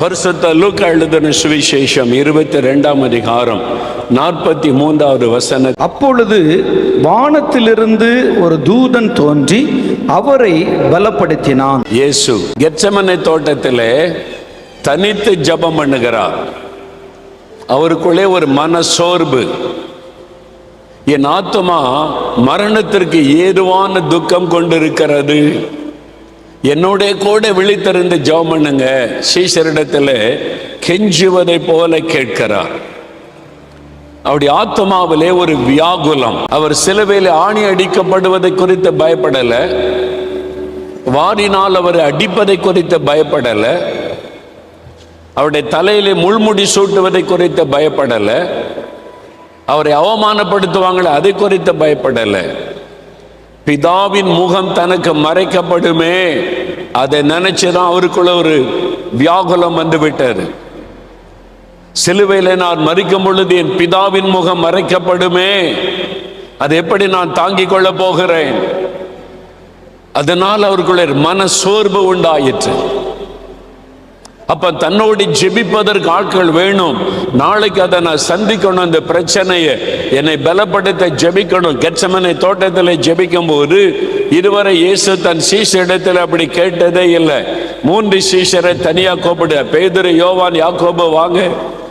பரிசுத்த லூக்கா எழுதின சுவிசேஷம் இருபத்தி ரெண்டாம் அதிகாரம் நாற்பத்தி மூன்றாவது வசன அப்பொழுது வானத்திலிருந்து ஒரு தூதன் தோன்றி அவரை பலப்படுத்தினான். இயேசு கெச்சமனை தோட்டத்திலே தனித்து ஜெபம் பண்ணுகிறார். அவருக்குள்ளே ஒரு மன சோர்வு என் ஆத்துமா மரணத்திற்கு ஏதுவான துக்கம் கொண்டிருக்கிறது. என்னோட கூட விழித்திருந்த ஜோமனுங்க பண்ணுங்க. கெஞ்சுவதை போல கேட்கிறார். அவருடைய ஆத்மாவிலே ஒரு வியாகுலம். அவர் சிலுவையில் ஆணி அடிக்கப்படுவதை குறித்து பயப்படல. வாரினால் அவர் அடிப்பதை குறித்து பயப்படல. அவருடைய தலையிலே முள்முடி சூட்டுவதை குறித்து பயப்படல. அவரை அவமானப்படுத்துவாங்களே அதை குறித்து பயப்படலை. பிதாவின் முகம் தனக்கு மறைக்கப்படுமே. அதை நினைச்சுதான் அவருக்குள்ள ஒரு வியாகுலம் வந்து விட்டாரு சிலுவையில் நான் மறிக்கும் பொழுது என் பிதாவின் முகம் மறைக்கப்படுமே. அதை எப்படி நான் தாங்கிக் கொள்ள போகிறேன்? அதனால் அவருக்குள்ள மன சோர்வு உண்டாயிற்று. அப்ப தன்னோடு ஜெபிப்பதற்கு ஆட்கள் வேணும். நாளைக்கு அதை நான் சந்திக்கணும் அந்த பிரச்சனையை. என்னை பலப்படுத்த ஜெபிக்கணும். கெச்சமனை தோட்டத்தில் ஜெபிக்கும் போது இதுவரை இயேசு தன் சீஷ இடத்துல அப்படி கேட்டதே இல்லை. மூன்று சீசரை தனியாக கூப்பிடு. பேதுரு யோவான் யாக்கோபு வாங்க.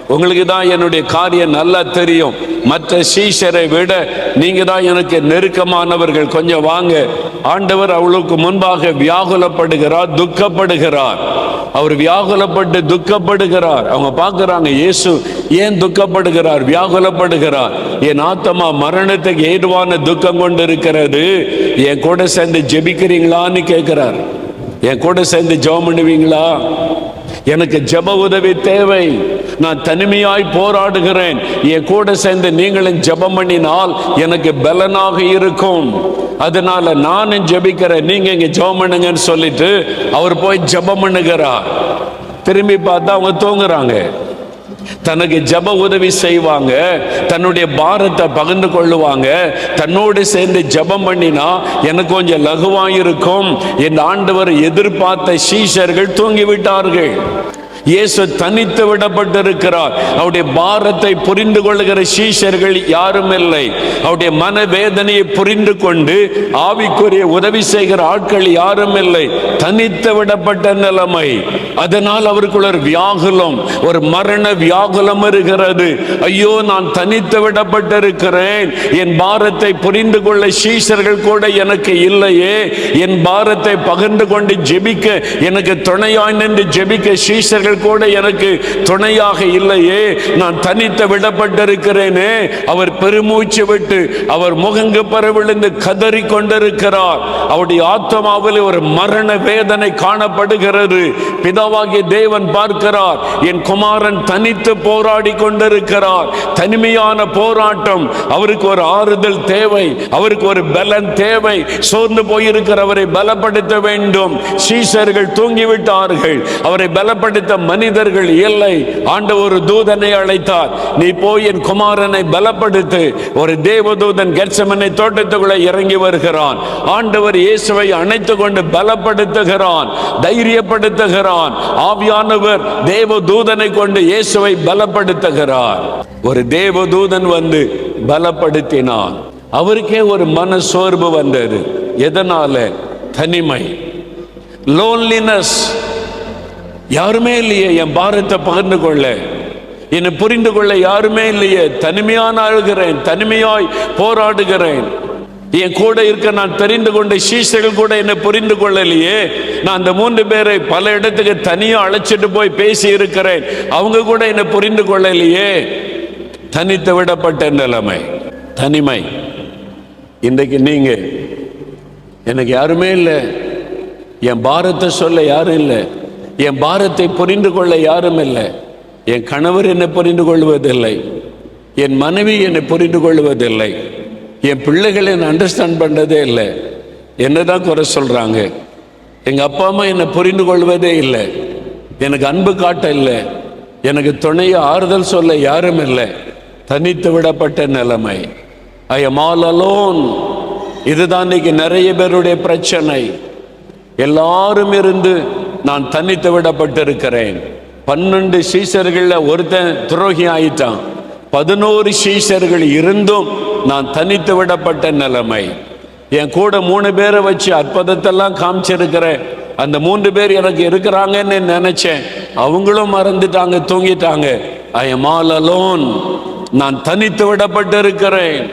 உங்களுக்கு தான் என்னுடைய காரியம் நல்லா தெரியும். மற்ற சீஷரை விட நீங்க தான் எனக்கு நெருக்கமானவர்கள். கொஞ்சம் வாங்க. ஆண்டவர் அவளுக்கு முன்பாக வியாகுலப்படுகிறார் துக்கப்படுகிறார். அவர் வியாகுலப்பட்டு துக்கப்படுகிறார். அவங்க பார்க்குறாங்க இயேசு ஏன் துக்கப்படுகிறார்? வியாகுலப்படுகிறார். என் ஆத்தமா மரணத்துக்கு ஏதுவான துக்கம் கொண்டு இருக்கிறது. என் கூட சேர்ந்து ஜெபிக்கிறீங்களான்னு கேட்கிறார். என் கூட சேர்ந்து ஜெபம் பண்ணுவீங்களா? எனக்கு ஜெப உதவி தேவை. நான் தனிமையாய் போராடுகிறேன். என் கூட சேர்ந்து நீங்களும் ஜெபம் பண்ணினால் எனக்கு பலனாக இருக்கும். அதனால நானும் ஜெபிக்கிறேன். நீங்க இங்க ஜபம் பண்ணுங்கன்னு சொல்லிட்டு அவர் போய் ஜெபம் பண்ணுகிறார். திரும்பி பார்த்தா அவங்க தூங்குறாங்க. தனக்கு ஜப உதவி செய்வாங்க. தன்னுடைய பாரத்தை பகிர்ந்து கொள்ளுவாங்க. தன்னோடு சேர்ந்து ஜெபம் பண்ணினா எனக்கு கொஞ்சம் லகுவாயிருக்கும். என் ஆண்டவர் எதிர்பார்த்த சீஷர்கள் தூங்கிவிட்டார்கள். இயேசு தனித்து விடப்பட்டிருக்கிறார். அவருடைய பாரத்தை புரிந்து கொள்கிற சீஷர்கள் யாரும் இல்லை. அவருடைய மன வேதனையை புரிந்து கொண்டு ஆவிக்குரிய உதவி செய்கிற ஆட்கள் யாரும் இல்லை. தனித்து விடப்பட்ட நிலைமை. அதனால் அவருக்குள்ள ஒரு வியாகுலம் ஒரு மரண வியாகுலம் இருக்கிறது ஐயோ நான் தனித்து விடப்பட்டிருக்கிறேன். என் பாரத்தை புரிந்து கொள்ள சீசர்கள் கூட எனக்கு இல்லையே. என் பாரத்தை பகிர்ந்து கொண்டு ஜெபிக்க எனக்கு துணையாய் நின்று ஜெபிக்க சீசர்கள் கூட எனக்கு துணையாக இல்லையே. நான் தனித்து விடப்பட்டிருக்கிறேனே. அவர் பெருமூச்சு விட்டு அவர் முகங்கு பரவிழுந்து கதறி கொண்டிருக்கிறார். அவருடைய ஆத்மாவில் ஒரு மரண வேதனை காணப்படுகிறது. பிதாவாகிய தேவன் பார்க்கிறார். என் குமாரன் தனித்து போராடி கொண்டிருக்கிறார். தனிமையான போராட்டம். அவருக்கு ஒரு ஆறுதல் தேவை. அவருக்கு ஒரு பலன் தேவை. சோர்ந்து போயிருக்கிறவரை பலப்படுத்த வேண்டும். சீசர்கள் தூங்கிவிட்டார்கள். அவரை பலப்படுத்த மனிதர்கள் இல்லை. ஆண்ட ஒரு தூதனை அழைத்தார். நீ போய் என் குமாரனை பலப்படுத்து. ஒரு தேவதூதன் கெட்சமனை தோட்டத்துக்குள்ள இறங்கி வருகிறான். ஆண்டவர் இயேசுவை அணைத்து கொண்டு பலப்படுத்துகிறான். தைரியப்படுத்துகிறான். ஆவியானவர் தேவதூதனை கொண்டு இயேசுவை பலப்படுத்துகிறார். ஒரு தேவதூதன் வந்து பலப்படுத்தினான். அவருக்கே ஒரு மன சோர்வு வந்தது. எதனால? தனிமை. லோன்லினஸ் யாருமே இல்லையே என் பாரத்தை பகிர்ந்து கொள்ள. என்னை புரிந்து கொள்ள யாருமே இல்லையே. தனிமையான அழுகிறேன் தனிமையாய் போராடுகிறேன். என் கூட இருக்க நான் தெரிந்து கொண்ட சீசர்கள் கூட என்னை புரிந்து கொள்ளலையே. நான் அந்த மூன்று பேரை பல இடத்துக்கு தனியாக அழைச்சிட்டு போய் பேசி இருக்கிறேன். அவங்க கூட என்னை புரிந்து கொள்ளலையே. தனித்து விடப்பட்ட நிலைமை. தனிமை. இன்றைக்கு நீங்க எனக்கு யாருமே இல்லை. என் பாரத்தை சொல்ல யாரும் இல்லை. என் பாரத்தை புரிந்து கொள்ள யாரும் இல்லை. என் கணவர் என்னை புரிந்து கொள்வதில்லை. என் மனைவி என்னை புரிந்து கொள்வதில்லை. என் பிள்ளைகளை நான் அண்டர்ஸ்டாண்ட் பண்ணுறதே இல்லை. என்ன தான் குறை சொல்கிறாங்க எங்கள் அப்பா அம்மா என்னை புரிந்து கொள்வதே இல்லை. எனக்கு அன்பு காட்ட இல்லை. எனக்கு துணையை ஆறுதல் சொல்ல யாரும் இல்லை. தனித்து விடப்பட்ட நிலைமை. ஐ எம் ஆல் அலோன் இதுதான் இன்னைக்கு நிறைய பேருடைய பிரச்சனை. எல்லாரும் இருந்து நான் தனித்து விடப்பட்டிருக்கிறேன். பன்னெண்டு சீசர்களில் ஒருத்தன் துரோகி ஆயிட்டான். பதினோரு சீசர்கள் இருந்தும் நான் தனித்து விடப்பட்ட நிலைமை. என் கூட மூணு பேரை வச்சு அற்புதத்தெல்லாம் காமிச்சிருக்கிறேன். அந்த மூன்று பேர் எனக்கு இருக்கிறாங்கன்னு நினைச்சேன். அவங்களும் மறந்துட்டாங்க தூங்கிட்டாங்க. ஐ எம் ஆல் அலோன் நான் தனித்து விடப்பட்டு இருக்கிறேன்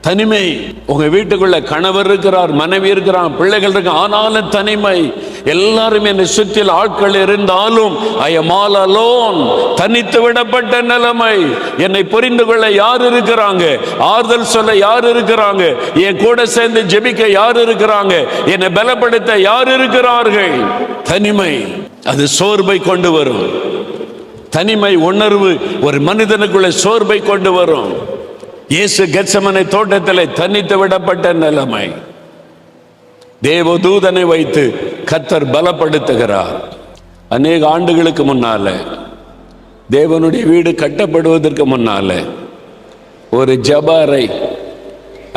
தனிமை. உங்க வீட்டுக்குள்ள கணவர் இருக்கிறார் மனைவி இருக்கிறான் பிள்ளைகள் இருக்கு ஆனாலும் தனிமை. எல்லாரும் என்னை சுற்றில் ஆட்கள் இருந்தாலும் ஐ எம் ஆல் அலோன் தனித்து விடப்பட்ட நிலைமை. என்னை புரிந்து கொள்ள யார் இருக்கிறாங்க? ஆறுதல் சொல்ல யார் இருக்கிறாங்க? என் கூட சேர்ந்து ஜெபிக்க யார் இருக்கிறாங்க? என்னை பலப்படுத்த யார் இருக்கிறார்கள்? தனிமை அது சோர்வை கொண்டு வரும். தனிமை உணர்வு ஒரு மனிதனுக்குள்ள சோர்வை கொண்டு வரும். இயேசு கெட்சமனை தோட்டத்தில் தனித்து விடப்பட்ட நிலைமை. தேவதூதனை வைத்து கத்தர் பலப்படுத்துகிறார். அநேக ஆண்டுகளுக்கு முன்னால தேவனுடைய வீடு கட்டப்படுவதற்கு முன்னால ஒரு ஜபாரை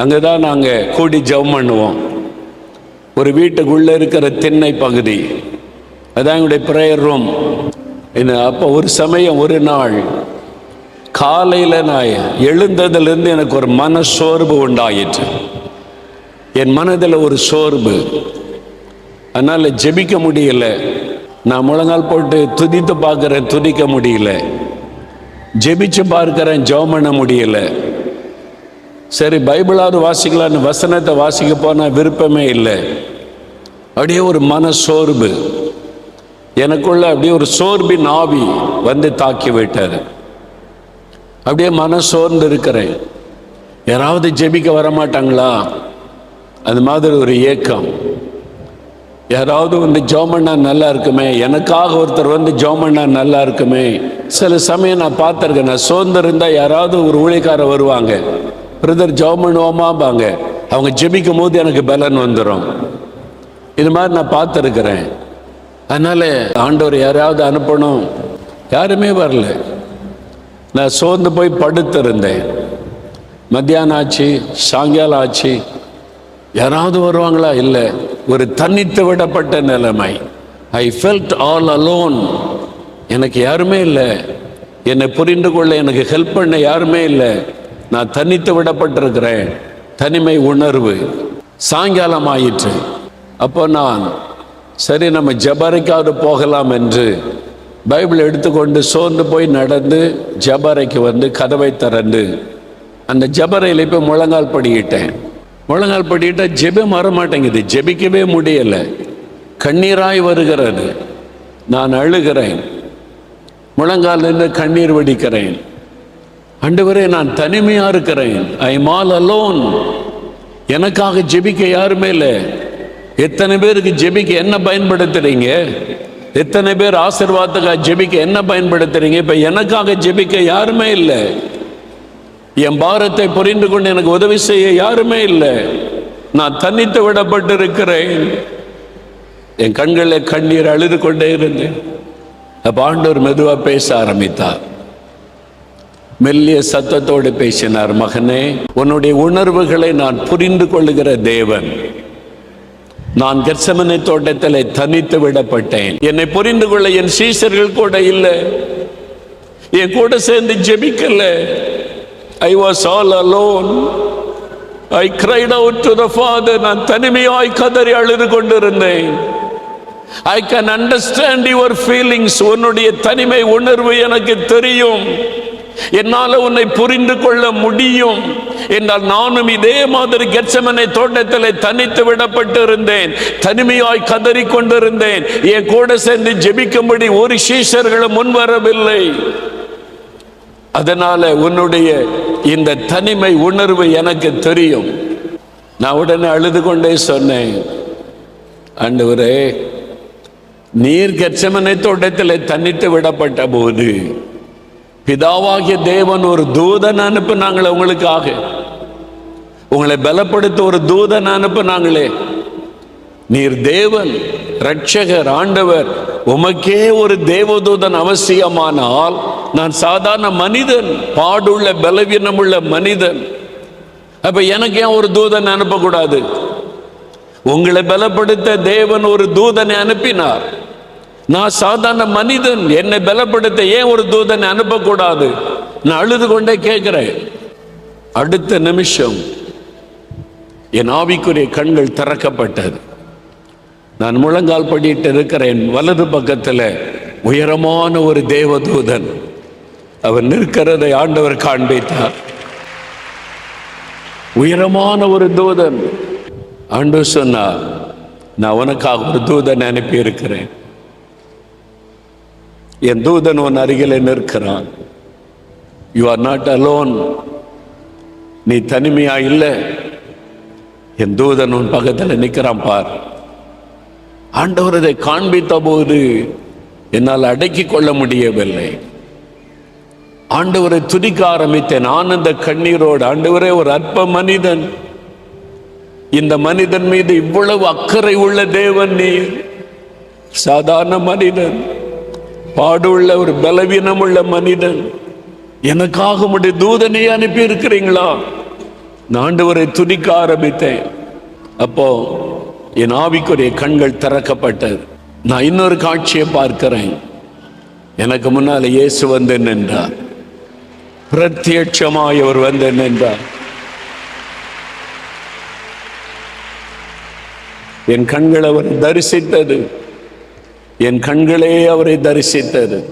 அங்கே தான் நாங்கள் கூடி ஜெபம் பண்ணுவோம். ஒரு வீட்டுக்குள்ளே இருக்கிற திண்ணை பகுதி அதான் எங்களுடைய ப்ரேயர் ரூம் அப்போ ஒரு சமயம் ஒரு நாள் காலையில் நான் எழுந்ததுலேருந்து எனக்கு ஒரு மன சோர்வு உண்டாயிற்று. என் மனதில் ஒரு சோர்வு. அதனால் ஜெபிக்க முடியல. நான் முழங்கால் போட்டு துதித்து பார்க்குறேன் துதிக்க முடியல. ஜெபிச்சு பார்க்குறேன் ஜெபம் பண்ண முடியல. சரி பைபிளாவது வாசிக்கலான்னு வசனத்தை வாசிக்க போனால் விருப்பமே இல்லை. அப்படியே ஒரு மன சோர்வு. எனக்குள்ள அப்படியே ஒரு சோர்பின் ஆவி வந்து தாக்கி விட்டார். அப்படியே மன சோர்ந்து இருக்கிறேன். யாராவது ஜெபிக்க வர மாட்டாங்களா அது மாதிரி ஒரு ஏக்கம். யாராவது வந்து ஜோமண்ணா நல்லா இருக்குமே. எனக்காக ஒருத்தர் வந்து ஜோமண்ணா நல்லா இருக்குமே. சில சமயம் நான் பார்த்துருக்கேன். நான் சோர்ந்து இருந்தால் யாராவது ஒரு ஊழியக்காரர் வருவாங்க. பிரதர் ஜோமண்ணுவோமாம்பாங்க அவங்க ஜெபிக்கும் போது எனக்கு பலன் வந்துடும் இது மாதிரி நான் பார்த்துருக்குறேன். அதனால் ஆண்டவர் யாராவது அனுப்பணும். யாருமே வரல. நான் சோர்ந்து போய் படுத்திருந்தேன். மத்தியானம் ஆச்சு சாயங்காலம் ஆச்சு. யாராவது வருவாங்களா? இல்லை. ஒரு தனித்து விடப்பட்ட நிலைமை. ஐ ஃபெல்ட் ஆல் அலோன் எனக்கு யாருமே இல்லை. என்னை புரிந்து கொள்ள எனக்கு ஹெல்ப் பண்ண யாருமே இல்லை. நான் தனித்து விடப்பட்டிருக்கிறேன். தனிமை உணர்வு சாயங்காலம் ஆயிற்று அப்போ நான் சரி நம்ம ஜபரைக்காவது போகலாம் என்று பைபிள் எடுத்துக்கொண்டு சோர்ந்து போய் நடந்து ஜபரைக்கு வந்து கதவை திறந்து அந்த ஜபரையில் போய் முழங்கால் படிக்கிட்டேன் முழங்கால் படிக்கிட்டால் ஜெபம் வர மாட்டேங்குது ஜெபிக்கவே முடியலை. கண்ணீராய் வருகிறது. நான் அழுகிறேன். முழங்கால் நின்று கண்ணீர் வடிக்கிறேன். ஆண்டவரே நான் தனிமையா இருக்கிறேன். ஐ மால் அலோன் எனக்காக ஜெபிக்க யாருமே இல்லை. எத்தனை பேருக்கு ஜெபிக்க என்ன பயன்படுத்துறீங்க? எத்தனை பேர் ஆசிர்வாதத்துக்காக ஜெபிக்க என்ன பயன்படுத்துறீங்க? இப்போ எனக்காக ஜெபிக்க யாருமே இல்லை. என் பாரத்தை புரிந்து கொண்டு எனக்கு உதவி செய்ய யாருமே இல்லை. நான் தனித்து விடப்பட்டு இருக்கிறேன் என் கண்களில் கண்ணீர் அழுது கொண்டே இருந்தேன். பாண்டூர் ஆண்டவர் பேச ஆரம்பித்தார். மெல்லிய சத்தத்தோடு பேசினார் மகனே உன்னுடைய உணர்வுகளை நான் புரிந்து கொள்ளுகிற தேவன். நான் கெர்சமனை தோட்டத்தில் தனித்து விடப்பட்டேன். என்னை புரிந்து கொள்ள என் சீசர்கள் கூட இல்லை. என் கூட சேர்ந்து ஜெபிக்கல. I was all alone I cried out to the father நான் தனிமையாய் கதறி அழுது கொண்டிருந்தேன். I can understand your feelings உன்னுடைய தனிமை உணர்வு எனக்கு தெரியும். என்னால் உன்னை புரிந்து கொள்ள முடியும். என்றால் நானும் இதே மாதிரி கெச்சமனை தோட்டத்தில் தனித்து விடப்பட்டு இருந்தேன் தனிமையாய் கதறி கொண்டிருந்தேன். என் கூட சேர்ந்து ஜெபிக்கும்படி ஒரு சீஷர்களும் முன்வரவில்லை. அதனால உன்னுடைய இந்த தனிமை உணர்வு எனக்கு தெரியும். நான் உடனே அழுது கொண்டே சொன்னேன் ஆண்டவரே நீர் கச்சமனை தோட்டத்தில் தனித்து விடப்பட்ட போது பிதாவாகிய தேவன் ஒரு தூதன் அனுப்புனாங்களே உங்களுக்காக. உங்களை பலப்படுத்த ஒரு தூதன் அனுப்புனாங்களே. நீர் தேவன் ரட்சகர் ஆண்டவர் உமக்கே ஒரு தேவதூதன் அவசியமானால் நான் சாதாரண மனிதன் பாடுள்ள பலவீனமுள்ள மனிதன். அப்ப எனக்கு ஏன் ஒரு தூதன் அனுப்பக்கூடாது? உங்களை பலப்படுத்த தேவன் ஒரு தூதனை அனுப்பினார். நான் சாதாரண மனிதன் என்னை பலப்படுத்த ஏன் ஒரு தூதனை அனுப்பக்கூடாது? நான் அழுது கொண்டே கேட்கிறேன். அடுத்த நிமிஷம் என் ஆவிக்குரிய கண்கள் திறக்கப்பட்டது. நான் முழங்கால் படிட்டு இருக்கிறேன். வலது பக்கத்தில் உயரமான ஒரு தேவதூதன். அவர் நிற்கிறதை ஆண்டவர் காண்பித்தார். உயரமான ஒரு தூதன். ஆண்டு சொன்னார் நான் உனக்காக ஒரு தூதன் அனுப்பி இருக்கிறேன் என் தூதன் உன் அருகில் நிற்கிறான். யூ ஆர் நாட் அலோன் நீ தனிமையா இல்லை. என் தூதன் உன் பக்கத்தில் நிற்கிறான் பார். ஆண்டவர் அதை காண்பித்த போது என்னால் அடக்கி கொள்ள முடியவில்லை. ஆண்டவரை துதிக்க ஆரம்பித்தேன். ஆனந்த கண்ணீரோடு ஆண்டவரே ஒரு அற்ப மனிதன். இந்த மனிதன் மீது இவ்வளவு அக்கறை உள்ள தேவன் நீர். சாதாரண மனிதன் பாடுள்ள ஒரு பலவீனம் உள்ள மனிதன். எனக்காக உடைய தூதனை அனுப்பி இருக்கிறீங்களா நான் ஆண்டவரை துதிக்க ஆரம்பித்தேன். அப்போ என் ஆவிக்குரிய கண்கள் திறக்கப்பட்டது. நான் இன்னொரு காட்சியை பார்க்கிறேன். எனக்கு முன்னால இயேசு வந்து நின்றார். பிரத்யட்சமாய் அவர் வந்து நின்றார். என் கண்கள் அவரை தரிசித்தது. என் கண்களே அவரை தரிசித்தது.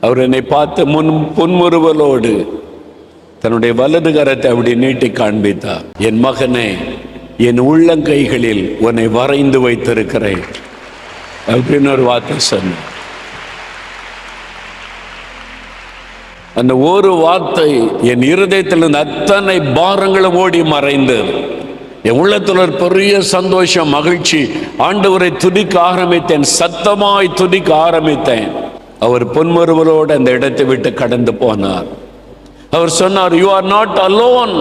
அவர் என்னை பார்த்து முன் புன்முறுவலோடு தன்னுடைய வலது கரத்தை அப்படி நீட்டி காண்பித்தார். என் மகனே என் உள்ளங்கைகளில் உன்னை வரைந்து வைத்திருக்கிறேன். அப்படின்னு ஒரு வார்த்தை சொன்ன அந்த ஒரு வார்த்தை என் இருதயத்திலிருந்து அத்தனை பாரங்களும் ஓடி மறைந்து என் உள்ளத்தில் ஒரு பெரிய சந்தோஷம் மகிழ்ச்சி. ஆண்டவரை துதிக்க ஆரம்பித்தேன் சத்தமாய் துதிக்க ஆரம்பித்தேன். அவர் பொன்மருவலோடு அந்த இடத்தை விட்டு கடந்து போனார். அவர் சொன்னார் யூ ஆர் நாட் அலோன்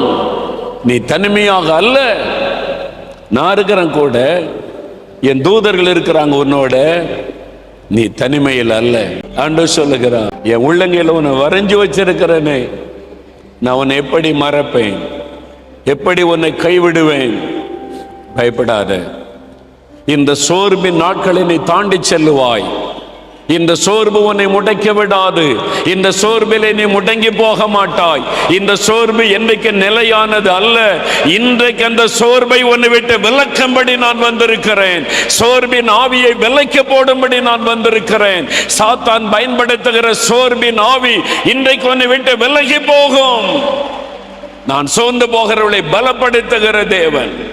நீ தனிமையாக அல்ல. நான் இருக்கிறேன் கூட. என் தூதர்கள் இருக்கிறாங்க உன்னோட. நீ தனிமையில் அல்ல. ஆண்டு சொல்லுகிறான் என் உள்ளங்கையில் உன்னை வரைஞ்சு வச்சிருக்கிறேனே. நான் உன்னை எப்படி மறப்பேன்? எப்படி உன்னை கைவிடுவேன்? பயப்படாத. இந்த சோர்வின் நாட்களை நீ தாண்டி செல்லுவாய். இந்த சோர்வு உன்னை முடக்க விடாது. இந்த சோர்விலே நீ முடங்கி போக மாட்டாய். இந்த சோர்வு என்றைக்கு நிலையானது அல்ல. இன்றைக்கு அந்த சோர்வை உன்னை விட்டு விளக்கும்படி நான் வந்திருக்கிறேன். சோர்வின் ஆவியை விலக்கி போடும்படி நான் வந்திருக்கிறேன். சாத்தான் பயன்படுத்துகிற சோர்வின் ஆவி இன்றைக்கு உன்னை விட்டு விலகி போகும். நான் சோர்ந்து போகிறவளை பலப்படுத்துகிற தேவன்.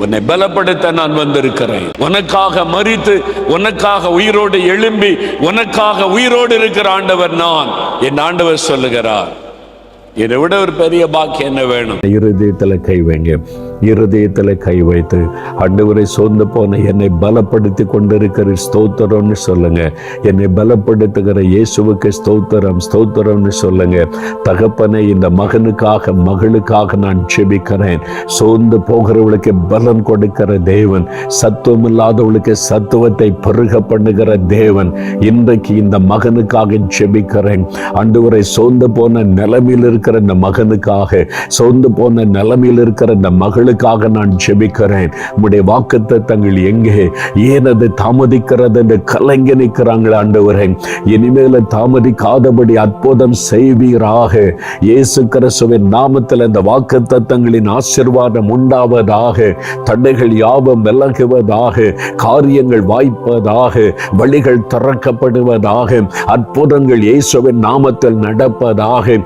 உன்னை பலப்படுத்த நான் வந்திருக்கிறேன். உனக்காக மறித்து உனக்காக உயிரோடு எழும்பி உனக்காக உயிரோடு இருக்கிற ஆண்டவர் நான். என் ஆண்டவர் சொல்லுகிறார் இதை விட ஒரு பெரிய பாக்கியம் என்ன வேணும்? இருதயத்தில் கை வைங்க. இருதயத்தில் கை வைத்து ஆண்டவரை சோர்ந்து போன என்னை பலப்படுத்தி கொண்டிருக்கிற ஸ்தோத்திரம்னு சொல்லுங்க. என்னை பலப்படுத்துகிற இயேசுவுக்கு ஸ்தோத்திரம் ஸ்தோத்திரம்னு சொல்லுங்க. தகப்பனை இந்த மகனுக்காக மகளுக்காக நான் செபிக்கிறேன் சோர்ந்து போகிறவளுக்கு பலம் கொடுக்கிற தேவன் சத்துவம் இல்லாதவளுக்கு சத்துவத்தை பெருக பண்ணுகிற தேவன் இன்றைக்கு இந்த மகனுக்காக செபிக்கிறேன் ஆண்டவரை சோர்ந்து போன நிலைமையில் இருக்கிற இருக்கிற இந்த மகனுக்காக சோர்ந்து போன நிலைமையில் இருக்கிற இந்த மகளுக்காக நான் ஜெபிக்கிறேன். உம்முடைய வாக்குத்தத்தங்கள் எங்கே? ஏன் அது தாமதிக்கிறது என்று கலங்கி நிற்கிறாங்களே ஆண்டவரே. இனிமேல தாமதிக்காதபடி அற்புதம் செய்வீராக. இயேசு கிறிஸ்துவின் நாமத்தில் இந்த வாக்கு தத்தங்களின் ஆசிர்வாதம் உண்டாவதாக தடைகள் யாவும் விலகுவதாக காரியங்கள் வாய்ப்பதாக வழிகள் திறக்கப்படுவதாக அற்புதங்கள் இயேசுவின் நாமத்தில் நடப்பதாக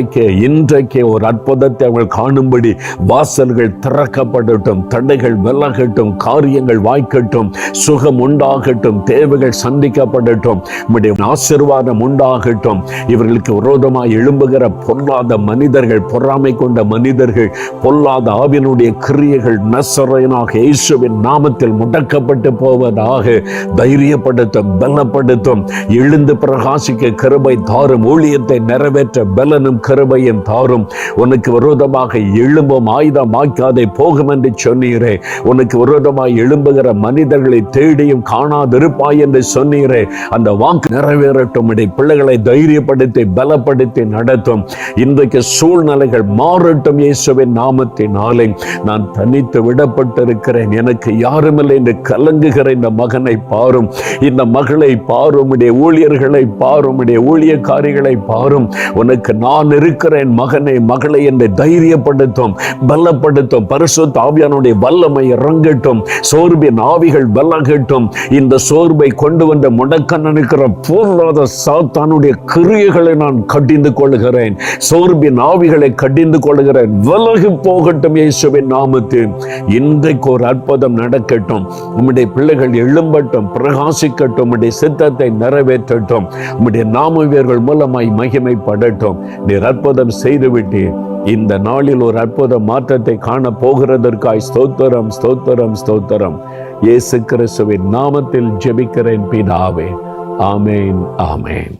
இன்றைக்கு இன்றைக்கே ஒரு அற்புதத்தை அவர்கள் காணும்படி வாசல்கள் திறக்கப்படட்டும் தடைகள் விலகட்டும் காரியங்கள் வாய்க்கட்டும் சுகம் உண்டாகட்டும் தேவைகள் சந்திக்கப்படட்டும் உம்முடைய ஆசிர்வாதம் உண்டாகட்டும். இவர்களுக்கு விரோதமாக எழும்புகிற பொல்லாத மனிதர்கள் பொறாமை கொண்ட மனிதர்கள் பொல்லாத ஆவினுடைய கிரியைகள் நசரையனாக இயேசுவின் நாமத்தில் முடக்கப்பட்டு போவதாக தைரியப்படுத்தும் பலப்படுத்தும். எழுந்து பிரகாசிக்க கிருபை தாரும் ஊழியத்தை நிறைவேற்ற பலனும் கிருபையும் தாரும். உனக்கு விரோதமாக எழும்பும் ஆயுதம் ஆக்காதே போகும் என்று சொன்னீரே. உனக்கு விரோதமாய் எழும்புகிற மனிதர்களை தேடியும் காணாதிருப்பாய் என்று சொன்னீரே. அந்த வாக்கு நிறைவேறட்டும். இடை பிள்ளைகளை தைரியப்படுத்தி பலப்படுத்தி நடத்தும். இன்றைக்கு சூழ்நிலைகள் மாறட்டும் இயேசுவின் நாமத்தினாலே. நான் தனித்து விடப்பட்டிருக்கிறேன். எனக்கு யாருமில்லை என்று கலங்குகிற இந்த மகனை பாரும். இந்த மகளை பாரும். உடைய ஊழியர்களை பாரும். உடைய ஊழியக்காரிகளை பாரும். உனக்கு நான் இருக்கிறேன் மகனை மகளை என்று தைரியப்படுத்தும் பலப்படுத்தும். பரிசு தாவியானுடைய வல்லமை இறங்கட்டும். சோர்வின் ஆவிகள் விலகட்டும் இந்த சோர்வை கொண்டு வந்த முடக்க நினைக்கிற பொருளாத சாத்தானுடைய கிரியைகளை நான் கடிந்து கொள்கிறேன் சோர்வின் ஆவிகளை கடிந்து கொள்கிறேன் விலகு போகட்டும் இயேசுவின் நாமத்தில். இன்றைக்கு ஒரு அற்புதம் நடக்கட்டும். உம்முடைய பிள்ளைகள் எழும்பட்டும் பிரகாசிக்கட்டும் உம்முடைய சித்தத்தை நிறைவேற்றட்டும். உம்முடைய நாம வீரர்கள் மூலமாய் மகிமைப்படட்டும். நீர் அற்புதம் செய்துவிட்டீர் இந்த நாளில் ஒரு அற்புத மாற்றத்தை காண போகிறதற்காய் ஸ்தோத்திரம் ஸ்தோத்திரம் ஸ்தோத்திரம். இயேசு கிறிஸ்துவின் நாமத்தில் ஜெபிக்கிறேன் பிதாவே. ஆமேன் ஆமேன்.